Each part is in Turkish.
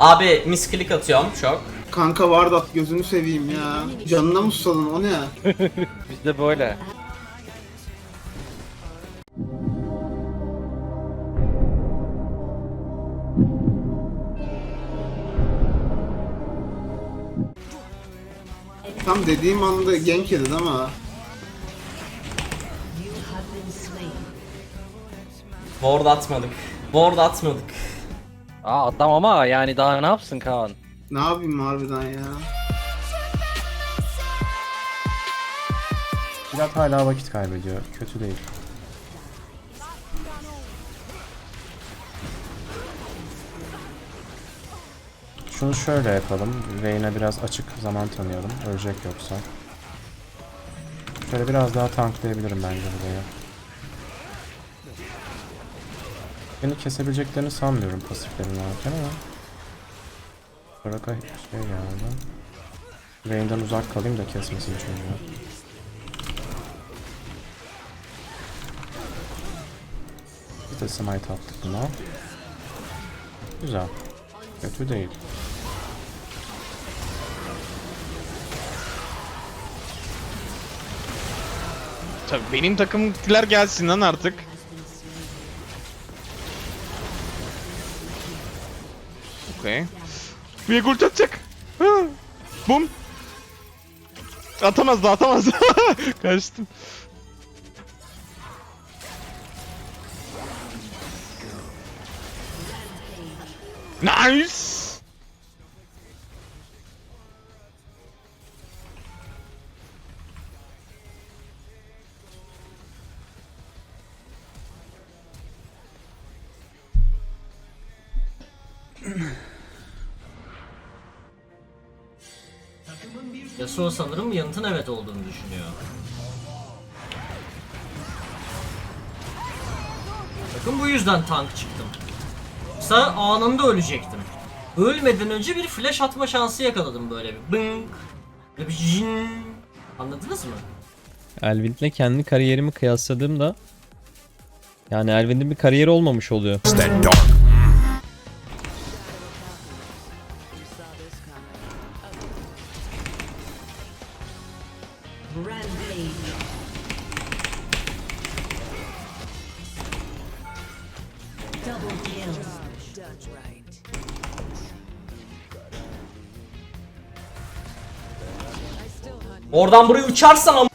Abi misklik atıyorum çok. Kanka Vardat gözünü seveyim ya. Canına mı susadın o ne ya? Bizde böyle. Tam dediğim anda gank yedi değil mi? Ward atmadık. Ward atmadık. Aa adam ama yani daha ne yapsın Kaan? Ne yapayım harbiden ya? Pirat hala vakit kaybediyor. Kötü değil. Şunu şöyle yapalım. Vayne'e biraz açık zaman tanıyalım. Ölecek yoksa. Şöyle biraz daha tanklayabilirim bence burayı. Beni kesebileceklerini sanmıyorum pasiflerini alırken ama. Soraka şey geldi. Vayne'den uzak kalayım da kesmesin çocuğu. Bir de smite attık buna. Güzel. Kötü değil. Tabii benim takımdakiler gelsin lan artık. Okey. Bir gol atacak. Bum. Atamaz da atamaz. Kaçtım. Nice. Yasuo sanırım yanıtın evet olduğunu düşünüyor. Bakın bu yüzden tank çıktım. Yoksa anında ölecektim. Ölmeden önce bir flash atma şansı yakaladım böyle bir bınk. Böyle bir jin. Anladınız mı? Elvin'le kendi kariyerimi kıyasladığımda yani Elvin'in bir kariyeri olmamış oluyor. Oradan buraya uçarsan ama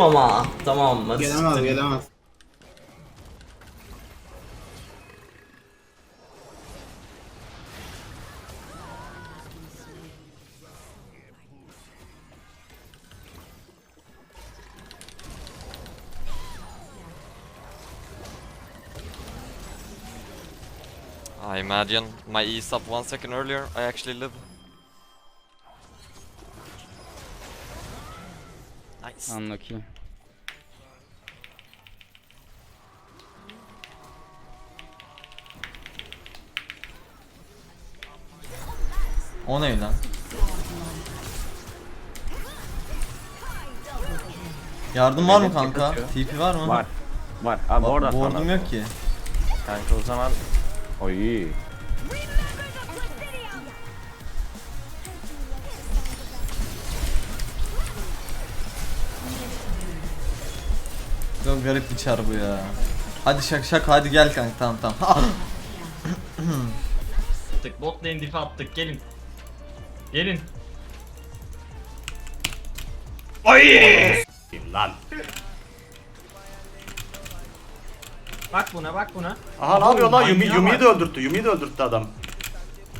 ama. Tamam hadi Gelemez siktir. gelemez. I imagine my E sub one second earlier, I actually live. Nice. Unlucky. O ne lan? Yardım var mı kanka? TP var mı? Var. Var. Abi Ba- orada Board'um yok ki. Kanka o zaman... Oy. Çok garip bir çar bu ya. Hadi şak şak hadi gel kanka tamam tamam. Attık bot lane difi attık gelin. Gelin. Bak buna bak buna. Aha ne yapıyor lan? Yumi, Yumi'yi de öldürttü. Yumi'yi de öldürttü adam.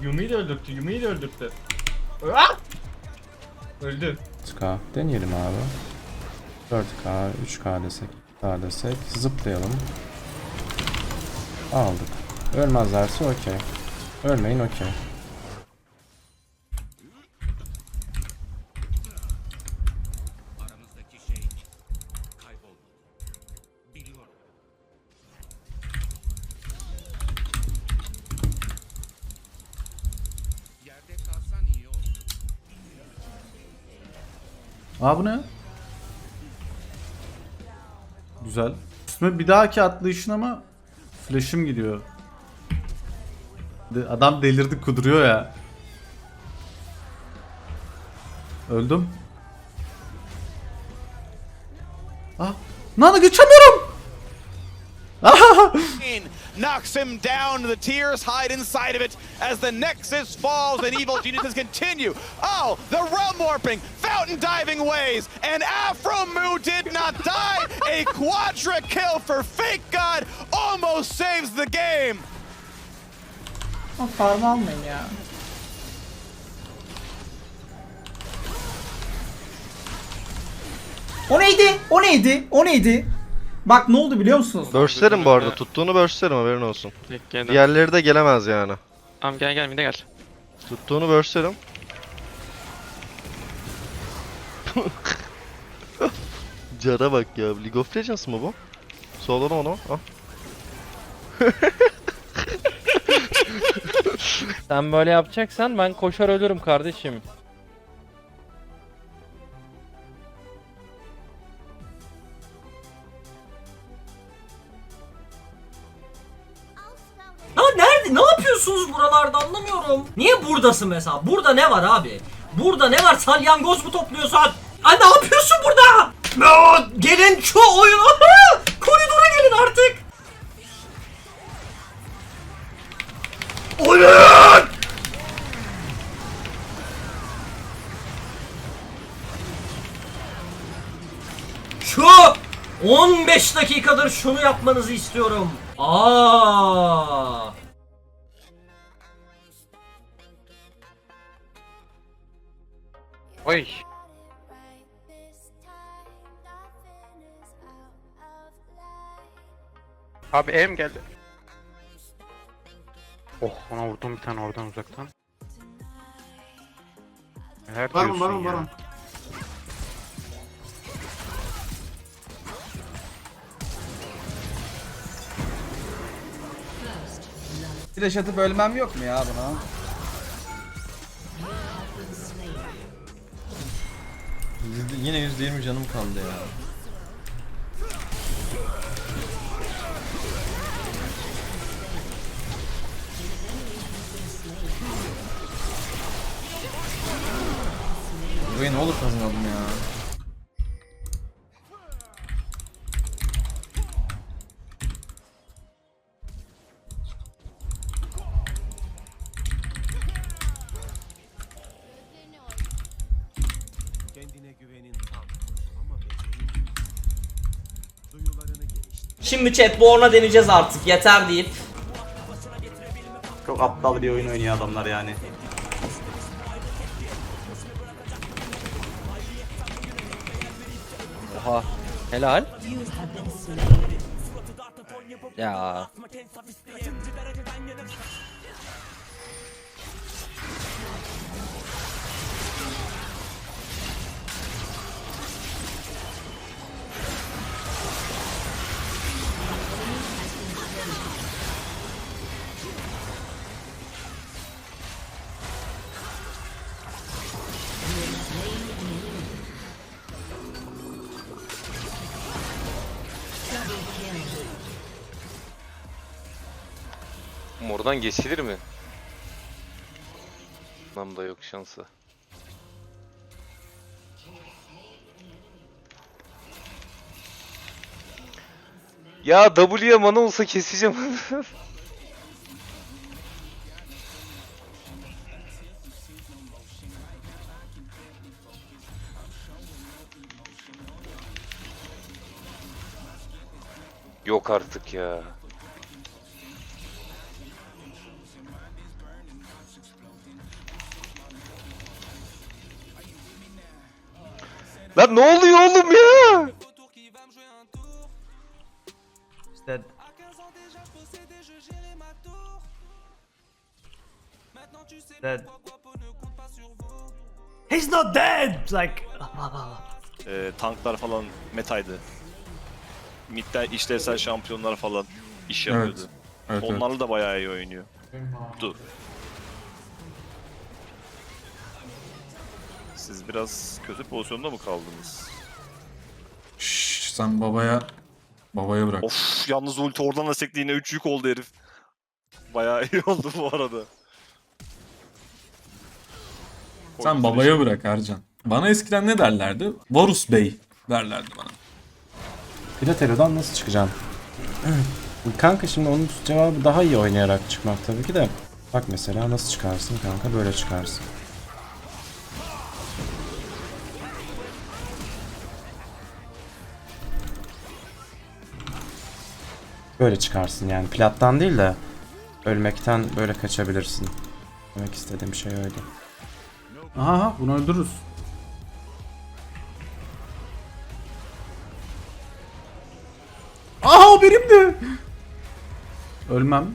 Yumi'yi de öldürttü, Yumi'yi de öldürttü. Ah! Öldü. 3K deneyelim abi. 4K, 3K desek, K desek, zıplayalım. Aldık. Ölmezlerse okey. Ölmeyin okey. Aa bu ne? Güzel. Üstüme bir dahaki atlayışına mı? Flash'ım gidiyor. Adam delirdi kuduruyor ya. Öldüm. Ah. Nana geçemiyorum. Knocks him down. The tears hide inside of it as the Nexus falls and evil geniuses continue. Oh, the realm warping, fountain diving ways, and Afro Moo did not die. A quadra kill for Fake God almost saves the game. Farm almayın ya. O neydi? O neydi? O neydi? Bak ne oldu biliyor musunuz? Burstlerim bu arada. Tuttuğunu burstlerim haberin olsun. Diğerleri de gelemez yani. Tamam gel gel bir de gel. Tuttuğunu burstlerim. Cara bak ya. League of Legends mı bu? Solo onu. Al. Sen böyle yapacaksan ben koşar ölürüm kardeşim. Buradasın mesela? Burada ne var abi? Burada ne var? Salyangoz mu topluyorsun? Ay ne yapıyorsun burada? Gelin şu oyun. Koridora gelin artık. Oyun! Şu 15 dakikadır şunu yapmanızı istiyorum. Aa! Oy. Abi em geldi. Oh ona vurdum bir tane oradan uzaktan. Neler Baron baron baron. Flash atıp ölmem yok mu ya buna? Yüzde- Yine %20 canım kaldı ya. Burayı ne olur kazanalım ya. Şimdi chat Born'a deneyeceğiz artık yeter deyip. Çok aptal bir oyun oynuyor adamlar yani. Oha. Helal. Ya. Oradan geçilir mi? Nam da yok şansı. Ya W'ye mana olsa keseceğim. Yok artık ya. Lan ne oluyor oğlum ya? He's not dead. Like Ee, tanklar falan metaydı. Mid'den işlevsel şampiyonlar falan iş yapıyordu. Evet, evet. Onlarla da bayağı iyi oynuyor. Dur. Siz biraz kötü pozisyonda mı kaldınız? Şşş, sen babaya babaya bırak. Of yalnız ulti oradan da sekti yine 3 yük oldu herif. Bayağı iyi oldu bu arada. Sen babaya bırak Ercan. Bana eskiden ne derlerdi? Varus Bey derlerdi bana. Platero'dan nasıl çıkacaksın? kanka şimdi onun cevabı daha iyi oynayarak çıkmak tabii ki de. Bak mesela nasıl çıkarsın kanka böyle çıkarsın. Böyle çıkarsın yani plattan değil de ölmekten böyle kaçabilirsin. Demek istediğim şey öyle. Aha bunu öldürürüz. Aha o benimdi. Ölmem.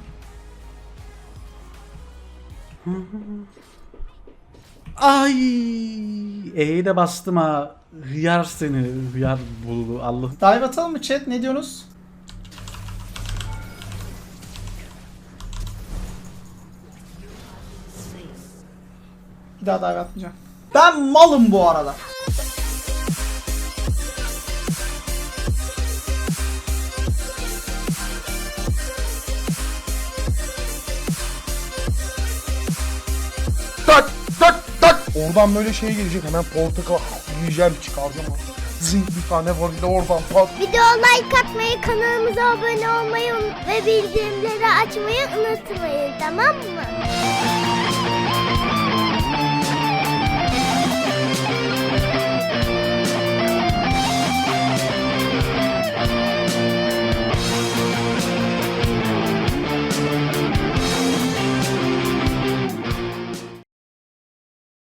Ay, E'yi de bastım ha. Hıyar seni, hıyar buldu Allah. Dive atalım mı chat? Ne diyorsunuz? Bir daha dive atmayacağım. Ben malım bu arada. Tak tak tak. Oradan böyle şey gelecek hemen portakal yiyeceğim çıkaracağım. Zing bir tane var bir de oradan pat. Video like atmayı, kanalımıza abone olmayı ve bildirimleri açmayı unutmayın tamam mı?